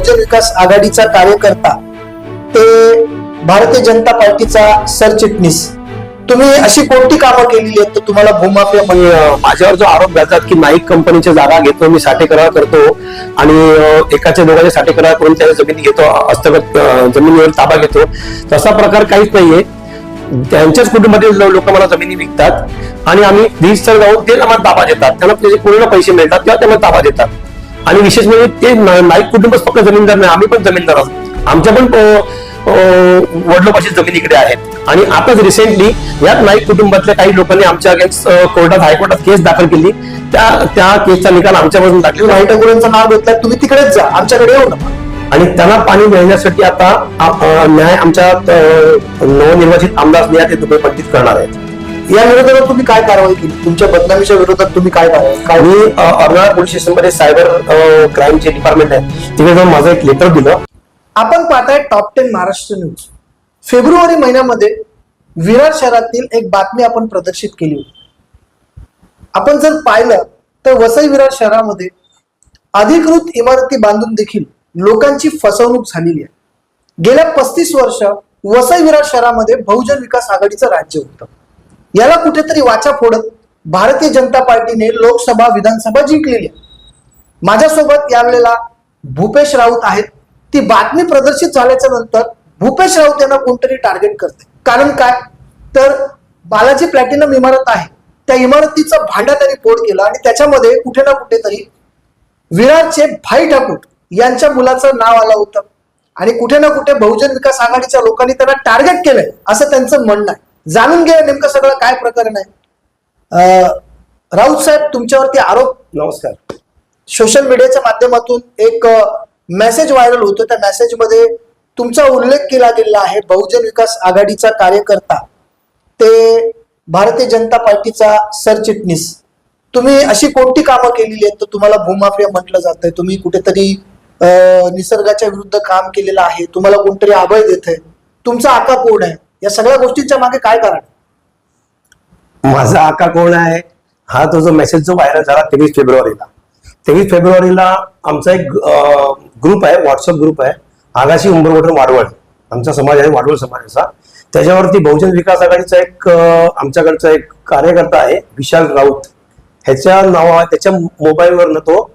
बहुजन विकास आघाडीचा कार्यकर्ता ते भारतीय जनता पार्टीचा सरचिटणीस. तुम्ही अशी कोणती कामं केलेली आहेत? तर तुम्हाला भूमाफिया पण माझ्यावर जो आरोप घालतात की नाईक कंपनीच्या जागा घेतो मी साठेकरार करतो आणि एकाच्या दोघांच्या साठेकरार करून त्याच्या जमिनी घेतो हस्तगत जमिनीवर ताबा घेतो तसा प्रकार काहीच नाहीये. त्यांच्याच कुटुंबातील लोक मला जमिनी विकतात आणि आम्ही रीतसर जाऊन ते आम्हाला ताबा देतात. त्यांना त्याचे पूर्ण पैसे मिळतात किंवा त्यांना ताबा देतात. आणि विशेष म्हणजे ते नाईक कुटुंबच फक्त जमीनदार नाही आम्ही पण जमीनदार आहोत. आमच्या पण वडिलोपाशी जमीन इकडे आहेत आणि आताच रिसेंटली याच नाईक कुटुंबातल्या काही लोकांनी आमच्या अगेन्स्ट कोर्टात हायकोर्टात केस दाखल केली. त्या त्या केसचा निकाल आमच्यापासून दाखल भाई ठाकूरांचं नाव घेतलं तुम्ही तिकडेच जा आमच्याकडे येऊ नका. आणि त्यांना पाणी मिळण्यासाठी आता न्याय आमच्या नवनिर्वाचित आमदार स्नेहा ते दुबे पंडित करणार आहेत. या विरोधात तुम्ही काय कारवाई केली? तुमच्या बदनामीच्या विरोधात तुम्ही काय कारवाई काय मी अर्नाळा पोलीस स्टेशनमध्ये सायबर क्राईमचे डिपार्टमेंट आहे तिकडे जाऊन माझं एक लेटर दिलं. आपण पाहताय टॉप टेन महाराष्ट्र न्यूज फेब्रुवारी महिन्यामध्ये विरार शहरातील एक बातमी आपण प्रदर्शित केली होती. आपण जर पाहिलं तर वसई विरार शहरामध्ये अधिकृत इमारती बांधून देखील लोकांची फसवणूक झालेली आहे. गेल्या पस्तीस वर्ष वसई विरार शहरामध्ये बहुजन विकास आघाडीचं राज्य होतं. याला कुठेतरी वाचा फोडत भारतीय जनता पार्टीने लोकसभा विधानसभा जिंकलेली आहे. माझ्यासोबत यावेळेला भूपेश राऊत आहेत. ती बातमी प्रदर्शित झाल्याच्यानंतर भूपेश राऊत यांना कोणतरी टार्गेट करते. कारण काय? तर बालाजी प्लॅटिनम इमारत आहे. त्या इमारतीचं भांडा त्यांनी फोड केला आणि त्याच्यामध्ये कुठे ना कुठेतरी विरारचे भाई ठाकूर यांच्या मुलाचं नाव आलं होतं. आणि कुठे ना कुठे बहुजन विकास आघाडीच्या लोकांनी त्यांना टार्गेट केलंय असं त्यांचं म्हणणं आहे. जाणून घ्या नेमकं सगळं काय प्रकरण आहे. अं, राऊत साहेब तुमच्यावरती आरोप नमस्कार. सोशल मीडियाच्या माध्यमातून एक मेसेज व्हायरल होतो त्या मेसेजमध्ये तुमचा उल्लेख केला गेलेला आहे बहुजन विकास आघाडीचा कार्यकर्ता. ते भारतीय जनता पार्टीचा सरचिटणीस. तुम्ही अशी कोणती कामं केलेली आहेत? तर तुम्हाला भूमाफिया म्हटलं जातंय. तुम्ही कुठेतरी निसर्गाच्या विरुद्ध काम केलेलं आहे. तुम्हाला कोणतरी अभय देत आहे तुमचा आका कोण आहे. या सगळ्या गोष्टींच्या मागे काय कारण? माझा आका कोण आहे? हा तो जो मेसेज जो व्हायरल झाला तेवीस फेब्रुवारीला. तेवीस फेब्रुवारीला आमचा एक ग्रुप आहे व्हॉट्सअप ग्रुप आहे. आगाशी उंबरवटन वाडवळ. आमचा समाज आहे वाडवळ समाजाचा त्याच्यावरती बहुजन विकास आघाडीचा एक आमच्याकडचा एक कार्यकर्ता आहे विशाल राऊत. ह्याच्या नावा त्याच्या मोबाईलवरनं तो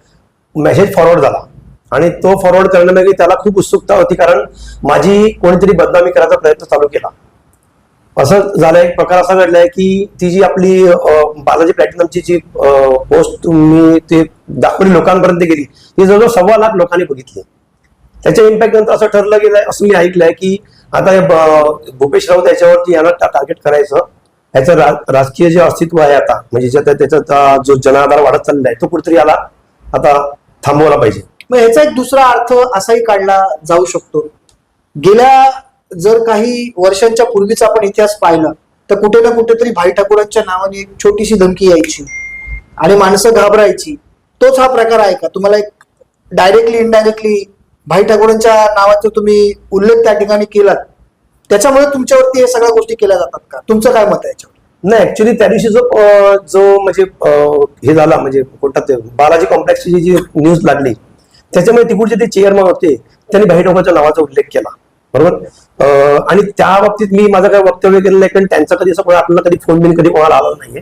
मेसेज फॉरवर्ड झाला. आणि तो फॉरवर्ड करण्यामागे त्याला खूप उत्सुकता होती कारण माझी कोणीतरी बदनामी करायचा प्रयत्न चालू केला. असं झालं एक प्रकार असा घडलाय की ती जी आपली बालाजी प्लॅटिनमची जी पोस्ट मी ते दाखवली लोकांपर्यंत गेली ती जवळजवळ सव्वा लाख लोकांनी बघितली. त्याच्या इम्पॅक्ट नंतर असं ठरलं गेलंय असं मी ऐकलंय की आता भूपेश राऊत याच्यावरती यांना टार्गेट करायचं. याचं राजकीय जे अस्तित्व आहे आता म्हणजे ज्याचा त्याचा जो जनाधार वाढत चाललाय तो कुठेतरी याला आता थांबवला पाहिजे. मग याचा एक दुसरा अर्थ असाही काढला जाऊ शकतो. गेल्या जर काही वर्षांच्या पूर्वीचा आपण इतिहास पाहिला तर कुठे ना कुठेतरी भाई ठाकूरांच्या नावाने एक छोटीशी धमकी यायची आणि माणसं घाबरायची. तोच हा प्रकार आहे का? तुम्हाला एक डायरेक्टली इनडायरेक्टली भाई ठाकूरांच्या नावाचा तुम्ही उल्लेख त्या ठिकाणी केलात. त्याच्यामुळे तुमच्यावरती हे सगळ्या गोष्टी केल्या जातात का? तुमचं काय मत आहे याच्यावर? नाही ऍक्च्युली त्या दिवशी जो जो म्हणजे हे झाला म्हणजे कोणता ते बालाजी कॉम्प्लेक्सची जी जी न्यूज लागली त्याच्यामुळे तिकडचे ते चेअरमन होते त्यांनी भाई ठाकूरच्या नावाचा उल्लेख केला. बरोबर? आणि त्या बाबतीत मी माझं काय वक्तव्य केलेलं आहे कारण त्यांचा कधी असं आपल्याला कधी फोन बिन कधी कोणाला आला नाहीये.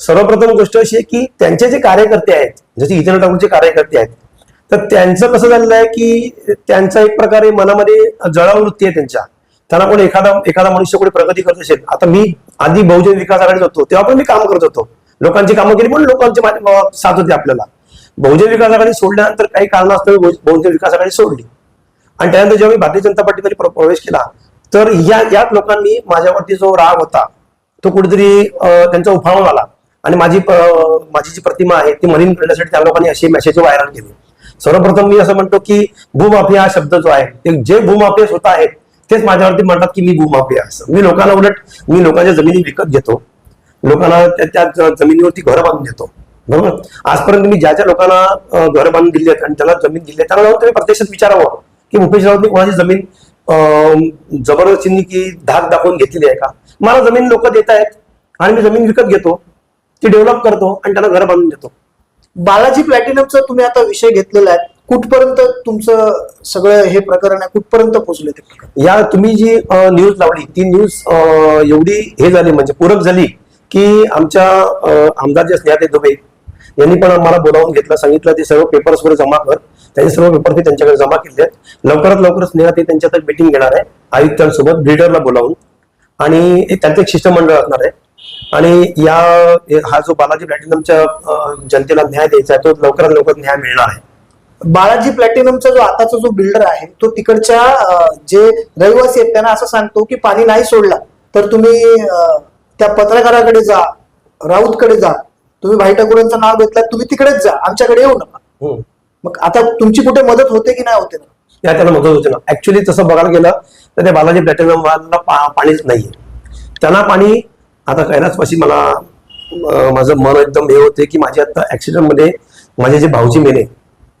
सर्वप्रथम गोष्ट अशी आहे की त्यांचे जे कार्यकर्ते आहेत जसे इतर ठाकूरचे कार्यकर्ते आहेत तर त्यांचं कसं झालेलं आहे की त्यांचा एक प्रकारे मनामध्ये जळावृत्ती आहे त्यांच्या. त्यांना कोणी एखादा एखादा मनुष्य कोणी प्रगती करत असेल आता मी आधी बहुजन विकास आघाडीत होतो तेव्हा पण मी काम करत होतो. लोकांची कामं केली पण लोकांची साथ होते आपल्याला. बहुजन विकास आघाडी सोडल्यानंतर काही कारणास्तव असतं बहुजन विकास आघाडी सोडली. आणि त्यानंतर जेव्हा मी भारतीय जनता पार्टीमध्ये प्र- प्रवेश केला तर या याच लोकांनी माझ्यावरती जो राग होता तो कुठेतरी अं, त्यांचा उफाळून आला. आणि माझी माझी जी प्रतिमा आहे ती मलिन करण्यासाठी त्या लोकांनी असे मेसेज व्हायरल केले. सर्वप्रथम मी असं म्हणतो की भूमाफिया हा शब्द जो आहे ते जे भूमाफिया स्वतः आहेत तेच माझ्यावरती म्हणतात की मी भूमाफिया असं मी लोकांना उलट मी लोकांच्या जमिनी विकत घेतो. लोकांना त्या त्या जमिनीवरती घरं बांधून देतो. बरोबर? आजपर्यंत मी ज्या ज्या लोकांना घर घरं बांधून दिली आहेत आणि त्याला जमीन दिली आहे त्यांना जाऊन तुम्ही प्रत्यक्षात विचारावं. की भूपेश राऊतनी कोणाची जमीन जबरदस्तीने की धाक दाखवून घेतलेली आहे का? मला जमीन लोक देत आहेत आणि मी जमीन विकत घेतो ती डेव्हलप करतो आणि त्यांना घर बांधून देतो. बालाजी प्लॅटिनमचा तुम्ही आता विषय घेतलेला आहे. कुठपर्यंत तुमचं सगळं हे प्रकरण आहे? कुठपर्यंत पोहोचले ते या तुम्ही जी न्यूज लावली ती न्यूज एवढी हे झाली म्हणजे पूरक झाली की आमच्या आमदार जे स्नेहाते दुबे यांनी पण आम्हाला बोलावून घेतलं सांगितलं ते सर्व पेपर्स वगैरे जमा कर. त्यांचे सर्व पेपर मी त्यांच्याकडे जमा केले आहेत. लवकरात लवकर स्नेहा ते त्यांच्यात मिटिंग घेणार आहे. आयुक्तांसोबत ब्रिडरला बोलावून. आणि त्यांचं एक शिष्टमंडळ असणार आहे. आणि या हे- हा जो बालाजी प्लॅटिनमच्या जनतेला न्याय द्यायचा आहे तो लवकरात लवकर न्याय मिळणार आहे. बालाजी प्लॅटिनमचा जो आताचा जो बिल्डर आहे तो तिकडच्या जे रहिवासी आहेत त्यांना असं सांगतो की पाणी नाही सोडला तर तुम्ही त्या पत्रकाराकडे जा राऊतकडे जा. तुम्ही भाई ठाकूरांचं नाव घेतलं तुम्ही तिकडेच जा. आमच्याकडे येऊ नका. हम्म. मग आता तुमची कुठे मदत होते की नाही होते? ना या त्याला मदत होते ना. ऍक्च्युली तसं बघायला गेलं तर त्या बालाजी प्लॅटिनम वाला पा, पाणीच नाहीये. त्यांना पाणी आता कैलासपाशी मला माझं मन एकदम हे होते की माझ्या आता ऍक्सिडेंटमध्ये माझे जे भाऊजी मेले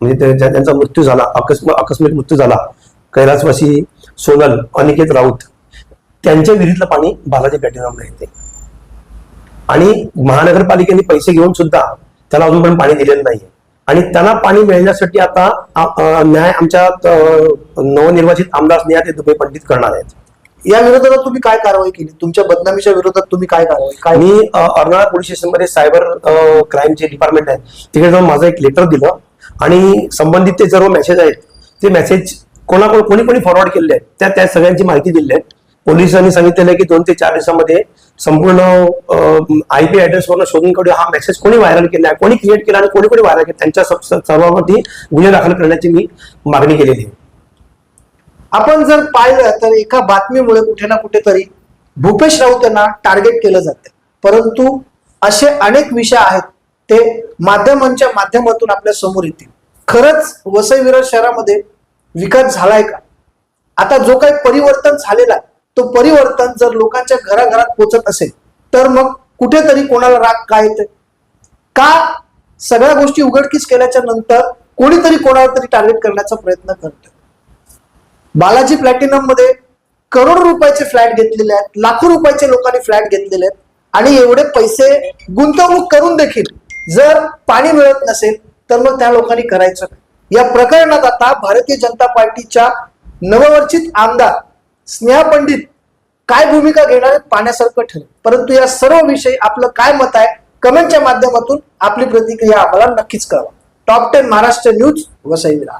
म्हणजे त्यांचा मृत्यू झाला अकस्म आकस्मिक मृत्यू झाला कैलासवासी सोनल अनिकेत राऊत त्यांच्या विहिरीतलं पाणी बालाजी प्लॅटिनमला येते. आणि महानगरपालिकेने पैसे घेऊन सुद्धा त्याला अजून पण पाणी दिलेलं नाहीये. आणि त्यांना पाणी मिळण्यासाठी आता न्याय आमच्या नवनिर्वाचित आमदार स्नेहा ते दुबे पंडित करणार आहेत. या विरोधात तुम्ही काय कारवाई केली? तुमच्या बदनामीच्या विरोधात तुम्ही काय कारवाई काय मी अर्नाळा पोलीस स्टेशनमध्ये सायबर क्राईमचे डिपार्टमेंट आहे तिकडे जाऊन माझं एक लेटर दिलं आणि संबंधित ते सर्व मेसेज आहेत ते मेसेज कोणाकोण कोणी कोणी फॉरवर्ड केलेले आहेत त्या त्या सगळ्यांची माहिती दिली आहे पोलिसांनी सांगितलेलं आहे की दोन ते चार दिवसामध्ये संपूर्ण आय पी ऍड्रेसवरून शोधून काढून हा मेसेज कोणी व्हायरल केला आहे कोणी क्रिएट केला आणि कोणी कोणी व्हायरल केला त्यांच्या सब- सर्वांवरती गुन्हे दाखल करण्याची मी मागणी केलेली आहे. आपण जर पाहिलं तर एका बातमीमुळे कुठे ना कुठेतरी भूपेश राऊत यांना टार्गेट केलं जाते परंतु असे अनेक विषय आहेत ते माध्यमांच्या माध्यमातून आपल्यासमोर येतील. खरंच वसई विरार शहरामध्ये विकास झालाय का? आता जो काही परिवर्तन झालेला आहे तो परिवर्तन जर लोकांच्या घराघरात पोचत असेल तर मग कुठेतरी कोणाला राग काय येते का सगळ्या गोष्टी उघडकीस केल्याच्यानंतर कोणीतरी कोणाला तरी टार्गेट करण्याचा प्रयत्न करत बालाजी प्लॅटिनममध्ये करोड रुपयाचे फ्लॅट घेतलेले आहेत लाखो रुपयाचे लोकांनी फ्लॅट घेतलेले आहेत आणि एवढे पैसे गुंतवणूक करून देखील जर पाणी मिळत नसेल तर मग त्या लोकांनी करायचं या प्रकरणात आता भारतीय जनता पार्टीच्या नववर्चित आमदार स्नेहा पंडित काय भूमिका घेणार पाण्यासारखं ठरेल. परंतु या सर्व विषयी आपलं काय मत आहे कमेंटच्या माध्यमातून आपली प्रतिक्रिया आम्हाला नक्कीच कळवा. Top ten Maharashtra news Vasai Virar